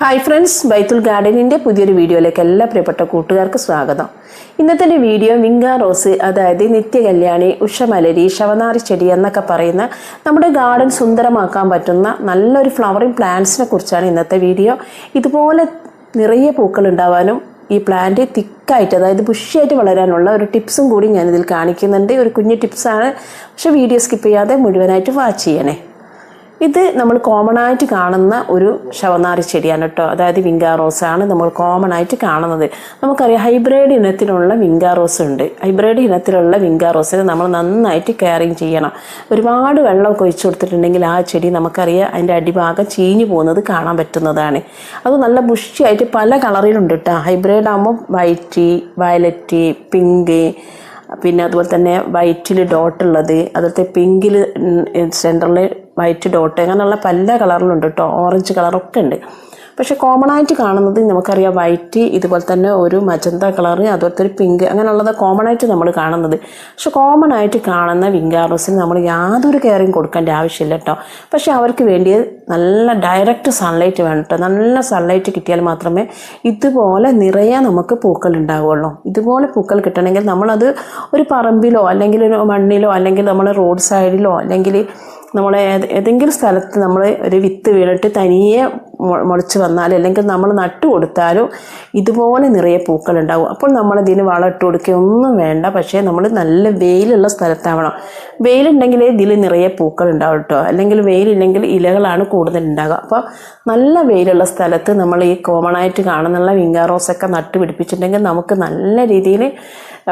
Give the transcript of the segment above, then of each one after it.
Hi friends ബൈത്തുൽ ഗാർഡനിന്റെ പുതിയൊരു വീഡിയോയിലേക്ക് എല്ലാ പ്രിയപ്പെട്ട കൂട്ടുകാർക്ക് സ്വാഗതം. ഇന്നത്തെ വീഡിയോ വിങ്ക റോസ് അതായത് നിത്യകല്യാണി ഉഷമലരി ശവനാറി ചെടി എന്നൊക്കെ പറയുന്ന നമ്മുടെ ഗാർഡൻ സുന്ദരമാക്കാൻ പറ്റുന്ന നല്ലൊരു ഫ്ലവറിങ് പ്ലാന്റ്സിനെ കുറിച്ചാണ് ഇന്നത്തെ വീഡിയോ. ഇതുപോലെ നിറയെ പൂക്കൾ ഉണ്ടാവാനും ഈ പ്ലാന്റ് തിക്കായിട്ട് അതായത് ബുഷിയായിട്ട് വളരാനുള്ള ഒരു ടിപ്സും കൂടി ഞാനിതിൽ കാണിക്കുന്നുണ്ട്. ഒരു കുഞ്ഞു ടിപ്സാണ് പക്ഷേ വീഡിയോ സ്കിപ്പ് ചെയ്യാതെ മുഴുവനായിട്ട് വാച്ച് ചെയ്യണേ. ഇത് നമ്മൾ കോമൺ ആയിട്ട് കാണുന്ന ഒരു ശവനാറി ചെടിയാണ് കേട്ടോ. അതായത് വിങ്കാ ആണ് നമ്മൾ കോമൺ ആയിട്ട് കാണുന്നത്. നമുക്കറിയാം ഹൈബ്രിഡ് ഇനത്തിലുള്ള വിങ്കാ റോസ് ഉണ്ട്. ഹൈബ്രിഡ് ഇനത്തിലുള്ള വിങ്കാ റോസിനെ നമ്മൾ നന്നായിട്ട് കെയറിങ് ചെയ്യണം. ഒരുപാട് വെള്ളമൊക്കെ ഒഴിച്ചു കൊടുത്തിട്ടുണ്ടെങ്കിൽ ആ ചെടി നമുക്കറിയാം അതിന്റെ അടിഭാഗം ചീഞ്ഞു പോകുന്നത് കാണാൻ പറ്റുന്നതാണ്. അത് നല്ല ബുഷിയായിട്ട് പല കളറിലുണ്ട് കേട്ടോ. ഹൈബ്രിഡ് ആകുമ്പോൾ വൈറ്റ് വയലറ്റ് പിങ്ക് പിന്നെ അതുപോലെ തന്നെ വൈറ്റിൽ ഡോട്ട് ഉള്ളത് അതുപോലത്തെ പിങ്കിൽ സെന്ററിൽ വൈറ്റ് ഡോട്ട് അങ്ങനെയുള്ള പല കളറിലുണ്ട് കേട്ടോ ഓറഞ്ച് കളറൊക്കെ ഉണ്ട്. പക്ഷെ കോമൺ ആയിട്ട് കാണുന്നത് നമുക്കറിയാം വൈറ്റ് ഇതുപോലെ തന്നെ ഒരു മജന്ത കളറ് അതുപോലത്തെ ഒരു പിങ്ക് അങ്ങനെയുള്ളത് കോമൺ ആയിട്ട് നമ്മൾ കാണുന്നത്. പക്ഷെ കോമൺ ആയിട്ട് കാണുന്ന വിങ്കാറോസിന് നമ്മൾ യാതൊരു കെയറിങ് കൊടുക്കേണ്ട ആവശ്യമില്ല കേട്ടോ. പക്ഷെ അവർക്ക് വേണ്ടി നല്ല ഡയറക്റ്റ് സൺലൈറ്റ് വേണം കേട്ടോ. നല്ല സൺലൈറ്റ് കിട്ടിയാൽ മാത്രമേ ഇതുപോലെ നിറയെ നമുക്ക് പൂക്കൾ ഉണ്ടാവുള്ളൂ. ഇതുപോലെ പൂക്കൾ കിട്ടണമെങ്കിൽ നമ്മളത് ഒരു പറമ്പിലോ അല്ലെങ്കിൽ ഒരു മണ്ണിലോ അല്ലെങ്കിൽ നമ്മൾ റോഡ് സൈഡിലോ അല്ലെങ്കിൽ നമ്മൾ ഏതെങ്കിലും സ്ഥലത്ത് നമ്മൾ ഒരു വിത്ത് വീണിട്ട് തനിയെ മുളച്ച് വന്നാൽ അല്ലെങ്കിൽ നമ്മൾ നട്ടു കൊടുത്താലും ഇതുപോലെ നിറയെ പൂക്കളുണ്ടാവും. അപ്പോൾ നമ്മൾ ഇതിന് വളം ഇട്ട് കൊടുക്കുക ഒന്നും വേണ്ട. പക്ഷേ നമ്മൾ നല്ല വെയിലുള്ള സ്ഥലത്താവണം. വെയിലുണ്ടെങ്കിൽ ഇതിൽ നിറയെ പൂക്കൾ ഉണ്ടാവും കേട്ടോ. അല്ലെങ്കിൽ വെയിലില്ലെങ്കിൽ ഇലകളാണ് കൂടുതൽ ഉണ്ടാകുക അപ്പോൾ നല്ല വെയിലുള്ള സ്ഥലത്ത് നമ്മൾ ഈ കോമണായിട്ട് കാണുന്നുള്ള വിങ്കാറോസൊക്കെ നട്ട് പിടിപ്പിച്ചിട്ടുണ്ടെങ്കിൽ നമുക്ക് നല്ല രീതിയിൽ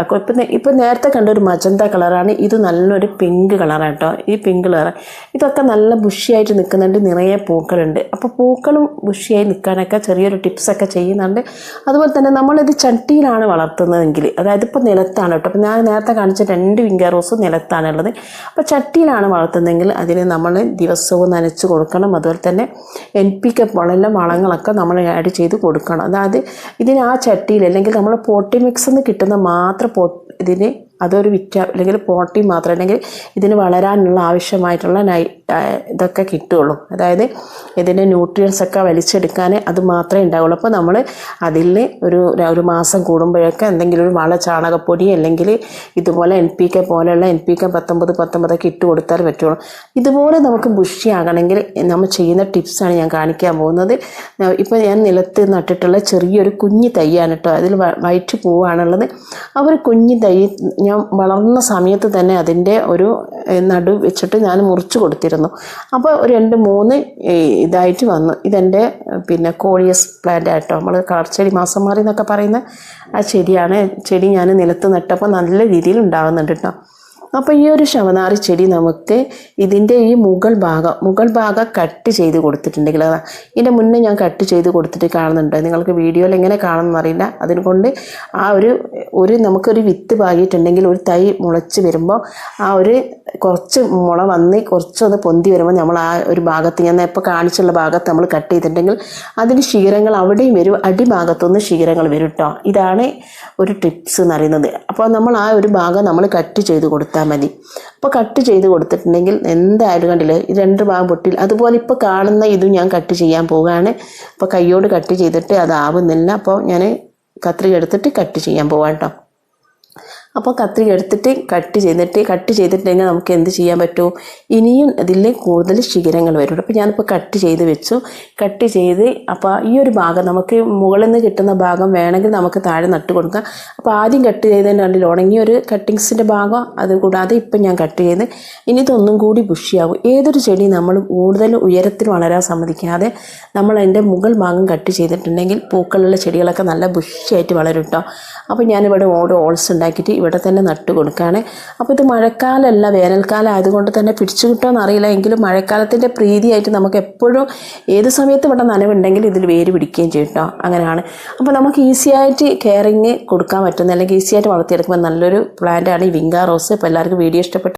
ഇപ്പം ഇപ്പം നേരത്തെ കണ്ട ഒരു മജന്ത കളറാണ്. ഇത് നല്ലൊരു പിങ്ക് കളറാണ് കേട്ടോ. ഈ പിങ്ക് കളർ ഇതൊക്കെ നല്ല ബുഷിയായിട്ട് നിൽക്കുന്നുണ്ട്. നിറയെ പൂക്കളുണ്ട്. അപ്പോൾ പൂക്കളും ബുഷിയായി നിൽക്കാനൊക്കെ ചെറിയൊരു ടിപ്സൊക്കെ ചെയ്യുന്നുണ്ട്. അതുപോലെ തന്നെ നമ്മളിത് ചട്ടിയിലാണ് വളർത്തുന്നതെങ്കിൽ അതായത് ഇപ്പോൾ നിലത്താണ് കേട്ടോ. അപ്പോൾ ഞാൻ നേരത്തെ കാണിച്ച രണ്ട് വിങ്ക റോസ് നിലത്താണുള്ളത്. അപ്പോൾ ചട്ടിയിലാണ് വളർത്തുന്നതെങ്കിൽ അതിന് നമ്മൾ ദിവസവും നനച്ച് കൊടുക്കണം. അതുപോലെ തന്നെ എൻ പി കെ പോലെല്ലാം വളങ്ങളൊക്കെ നമ്മൾ ആഡ് ചെയ്ത് കൊടുക്കണം. അതായത് ഇതിന് ആ ചട്ടിയിൽ അല്ലെങ്കിൽ നമ്മൾ പോട്ടി മിക്സ് എന്ന് കിട്ടുന്ന മാത്രം പോ ഇതിന് അതൊരു വിറ്റ അല്ലെങ്കിൽ പോട്ടി മാത്രം അല്ലെങ്കിൽ ഇതിന് വളരാനുള്ള ആവശ്യമായിട്ടുള്ള നൈ ഇതൊക്കെ കിട്ടുകയുള്ളൂ അതായത് ഇതിന്റെ ന്യൂട്രിയൻസ് ഒക്കെ വലിച്ചെടുക്കാൻ അത് മാത്രമേ ഉണ്ടാവുള്ളൂ. അപ്പോൾ നമ്മൾ അതിൽ ഒരു ഒരു മാസം കൂടുമ്പോഴൊക്കെ എന്തെങ്കിലും ഒരു വള ചാണകപ്പൊടി അല്ലെങ്കിൽ ഇതുപോലെ എൻ പി കെ പോലെയുള്ള എൻ പി കെ പത്തൊമ്പത് പത്തൊമ്പതൊക്കെ ഇട്ട് കൊടുത്താൽ പറ്റുള്ളൂ. ഇതുപോലെ നമുക്ക് ബുഷിയാകണമെങ്കിൽ നമ്മൾ ചെയ്യുന്ന ടിപ്സാണ് ഞാൻ കാണിക്കാൻ പോകുന്നത്. ഇപ്പോൾ ഞാൻ നിലത്ത് നട്ടിട്ടുള്ള ചെറിയൊരു കുഞ്ഞു തൈയാണ് കേട്ടോ. അതിൽ വയറ്റ് പൂവാണുള്ളത്. ആ ഒരു കുഞ്ഞു തൈ ഞാൻ വളർന്ന സമയത്ത് തന്നെ അതിന്റെ ഒരു നടു വെച്ചിട്ട് ഞാൻ മുറിച്ച് കൊടുത്തിരുന്നു. അപ്പോൾ ഒരു രണ്ട് മൂന്ന് ഇതായിട്ട് വന്നു. ഇതെന്റെ പിന്നെ കോളിയസ് പ്ലാന്റ് ആയിട്ടോ നമ്മൾ കളർച്ചെടി മാസം മാറി എന്നൊക്കെ പറയുന്ന ആ ചെടിയാണ്. ചെടി ഞാൻ നിലത്ത് നട്ടപ്പോൾ നല്ല രീതിയിൽ ഉണ്ടാകുന്നുണ്ട് കേട്ടോ അപ്പോൾ ഈ ഒരു ശവനാറി ചെടി നമുക്ക് ഇതിന്റെ ഈ മുകൾ ഭാഗം മുകൾ ഭാഗം കട്ട് ചെയ്ത് കൊടുത്തിട്ടുണ്ടെങ്കിൽ അതാ ഇതിന്റെ മുന്നേ ഞാൻ കട്ട് ചെയ്ത് കൊടുത്തിട്ട് കാണുന്നുണ്ട്. നിങ്ങൾക്ക് വീഡിയോയിൽ എങ്ങനെ കാണുമെന്നറിയില്ല അതിനുകൊണ്ട് ആ ഒരു ഒരു നമുക്കൊരു വിത്ത് പാകിയിട്ടുണ്ടെങ്കിൽ ഒരു തൈ മുളച്ച് വരുമ്പോൾ ആ ഒരു കുറച്ച് മുള വന്ന് കുറച്ചൊന്ന് പൊന്തി വരുമ്പോൾ നമ്മൾ ആ ഒരു ഭാഗത്ത് ഞാൻ ഇപ്പോൾ കാണിച്ചുള്ള ഭാഗത്ത് നമ്മൾ കട്ട് ചെയ്തിട്ടുണ്ടെങ്കിൽ അതിന് ശീരങ്ങൾ അവിടെയും വരും അടിഭാഗത്തുനിന്ന് ശീരങ്ങൾ വരും കേട്ടോ ഇതാണ് ഒരു ടിപ്സ് എന്ന് പറയുന്നത്. അപ്പോൾ നമ്മൾ ആ ഒരു ഭാഗം നമ്മൾ കട്ട് ചെയ്ത് കൊടുത്താൽ മതി. അപ്പോൾ കട്ട് ചെയ്ത് കൊടുത്തിട്ടുണ്ടെങ്കിൽ എന്തായാലും കണ്ടില്ലേ ഈ രണ്ട് ഭാഗം പൊട്ടിൽ അതുപോലെ ഇപ്പോൾ കാണുന്ന ഇതും ഞാൻ കട്ട് ചെയ്യാൻ പോവുകയാണ്. അപ്പോൾ കൈയോട് കട്ട് ചെയ്തിട്ട് അതാവുന്നില്ല അപ്പോൾ ഞാൻ കത്രിക എടുത്തിട്ട് കട്ട് ചെയ്യാൻ പോവാം കേട്ടോ അപ്പോൾ കത്രിക എടുത്തിട്ട് കട്ട് ചെയ്തിട്ട് കട്ട് ചെയ്തിട്ടുണ്ടെങ്കിൽ നമുക്ക് എന്ത് ചെയ്യാൻ പറ്റും? ഇനിയും അതിൽ കൂടുതൽ ശിഖരങ്ങൾ വരും അപ്പോൾ ഞാനിപ്പോൾ കട്ട് ചെയ്ത് വെച്ചു. കട്ട് ചെയ്ത് അപ്പോൾ ഈ ഒരു ഭാഗം നമുക്ക് മുകളിൽ നിന്ന് കിട്ടുന്ന ഭാഗം വേണമെങ്കിൽ നമുക്ക് താഴെ നട്ട് കൊടുക്കാം. അപ്പോൾ ആദ്യം കട്ട് ചെയ്തതിന്റെ കണ്ടിൽ ഉണങ്ങിയ ഒരു കട്ടിങ്സിന്റെ ഭാഗം. അത് കൂടാതെ ഇപ്പം ഞാൻ കട്ട് ചെയ്ത് ഇനി ഇതൊന്നും കൂടി ബുഷിയാകും ഏതൊരു ചെടി നമ്മൾ കൂടുതൽ ഉയരത്തിൽ വളരാൻ സമ്മതിക്കാതെ നമ്മൾ അതിന്റെ മുകൾ ഭാഗം കട്ട് ചെയ്തിട്ടുണ്ടെങ്കിൽ പൂക്കളുള്ള ചെടികളൊക്കെ നല്ല ബുഷിയായിട്ട് വളരും കേട്ടോ അപ്പോൾ ഞാനിവിടെ ഓരോ ഓൾസ് ഉണ്ടാക്കിയിട്ട് ഇവിടെ തന്നെ നട്ട് കൊടുക്കുകയാണ്. അപ്പോൾ ഇത് മഴക്കാലമല്ല വേനൽക്കാലം ആയതുകൊണ്ട് തന്നെ പിടിച്ചു കിട്ടുമെന്ന് അറിയില്ല. എങ്കിലും മഴക്കാലത്തിന്റെ പ്രീതിയായിട്ട് നമുക്ക് എപ്പോഴും ഏത് സമയത്ത് ഇവിടെ നനവുണ്ടെങ്കിൽ ഇതിൽ വേര് പിടിക്കുകയും ചെയ്യും കേട്ടോ. അങ്ങനെയാണ്. അപ്പോൾ നമുക്ക് ഈസിയായിട്ട് കെയറിങ് കൊടുക്കാൻ പറ്റുന്ന അല്ലെങ്കിൽ ഈസിയായിട്ട് വളർത്തിയെടുക്കുമ്പോൾ നല്ലൊരു പ്ലാന്റാണ് ഈ വിങ്കാ റോസ്. ഇപ്പോൾ എല്ലാവർക്കും വീഡിയോ ഇഷ്ടപ്പെട്ടു